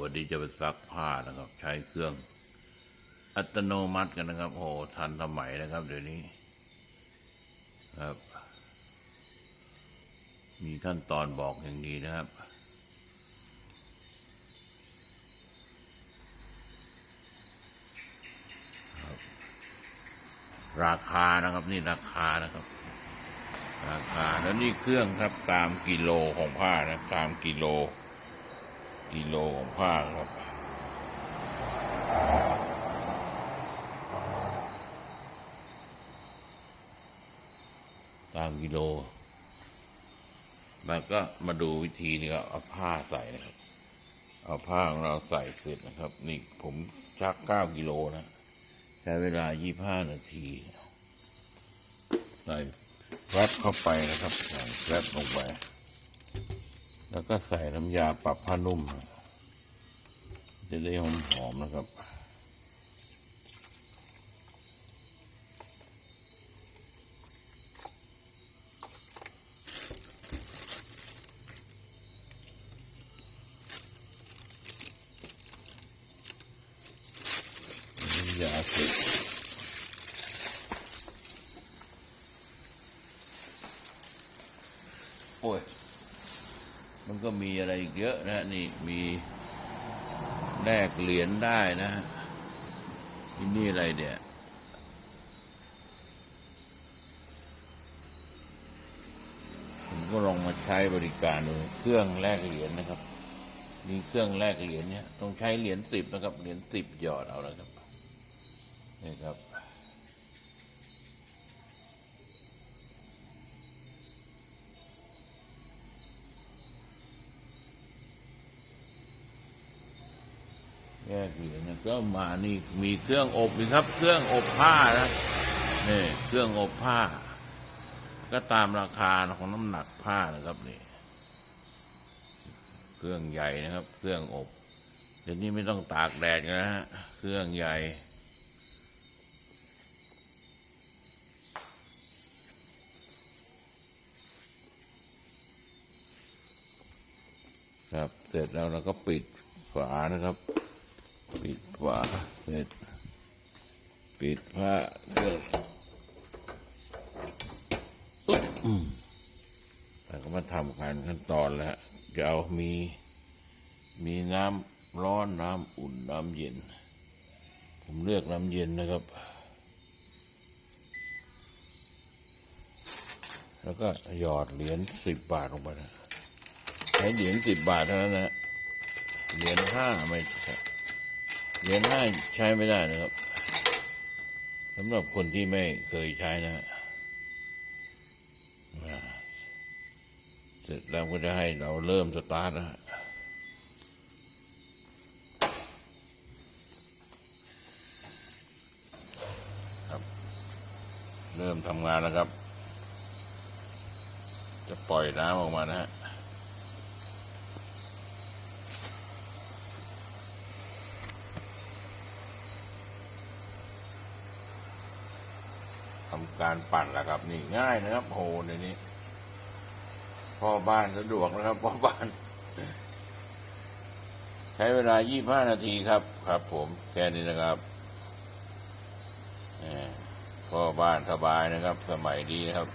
วันนี้จะไปซักผ้านะครับ ใช้เครื่อง อัตโนมัติกันนะครับโอ้ทันสมัยนะครับ เดี๋ยวนี้ครับ มีขั้นตอนบอกอย่างดีนะครับราคานะครับนี่ราคานะครับ ราคาแล้วนี่เครื่องครับตามกิโลของผ้านะตามกิโล กิโลของผ้าครับตามกิโลแล้วก็มาดูวิธีนี่ก็เอาผ้าใส่นะครับ เอาผ้าของเราใส่เสร็จนะครับ นี่ผมชักเก้ากิโลนะ ใช้เวลายี่ห้านาที ใส่แรปเข้าไปนะครับ ใส่แรปลงไป แล้วก็ใส่น้ำยาปรับผ้านุ่ม จะได้หอมหอมๆนะครับ น้ำยาสร็จโอ้ย มันก็มีอะไรอีกเยอะนะนี่มีแลกเหรียญได้นะนี่นี่อะไรเนี่ยผมก็ลองมาใช้บริการดูเครื่องแลกเหรียญนะครับ มีเครื่องแลกเหรียญเนี่ยต้องใช้เหรียญสิบนะครับเหรียญสิบหยอดเอาแล้วครับนี่ครับ แยกเหรียญนะก็มานี่มีเครื่องอบนี่ครับ เครื่องอบผ้านะนี่เครื่องอบผ้า ก็ตามราคาของน้ำหนักผ้านะครับนี่เครื่องใหญ่นะครับ เครื่องอบเดี๋ยวนี้ไม่ต้องตากแดดกันนะฮะเครื่องใหญ่ครับเสร็จแล้วเราก็ปิดฝานะครับ ปิดฝาเสร็จ ปิดผ้าเครื่องอืมแล้วก็มาทำการขั้นตอนแล้วจะเอามี มีน้ำร้อนน้ำอุ่นน้ำเย็น ผมเลือกน้ำเย็นนะครับ แล้วก็หยอดเหรียญสิบบาทลงไปนะใช้เหรียญสิบบาทเท่านั้นนะเหรียญห้าไม่ใช่ เหรียญห้าใช้ไม่ได้นะครับสำหรับคนที่ไม่เคยใช้นะฮะเสร็จแล้วก็จะให้เราเริ่มสตาร์ทนะฮะครับเริ่มทำงานแล้วครับ จะปล่อยน้ำออกมานะฮะ ทำการปั่นแล้วครับ นี่ง่ายนะครับโหในนี้พ่อบ้านสะดวกนะครับพ่อบ้าน ใช้เวลา 25 นาทีครับ ครับ ผมแค่นี้นะครับพ่อบ้านสบายนะครับ สมัยดีครับ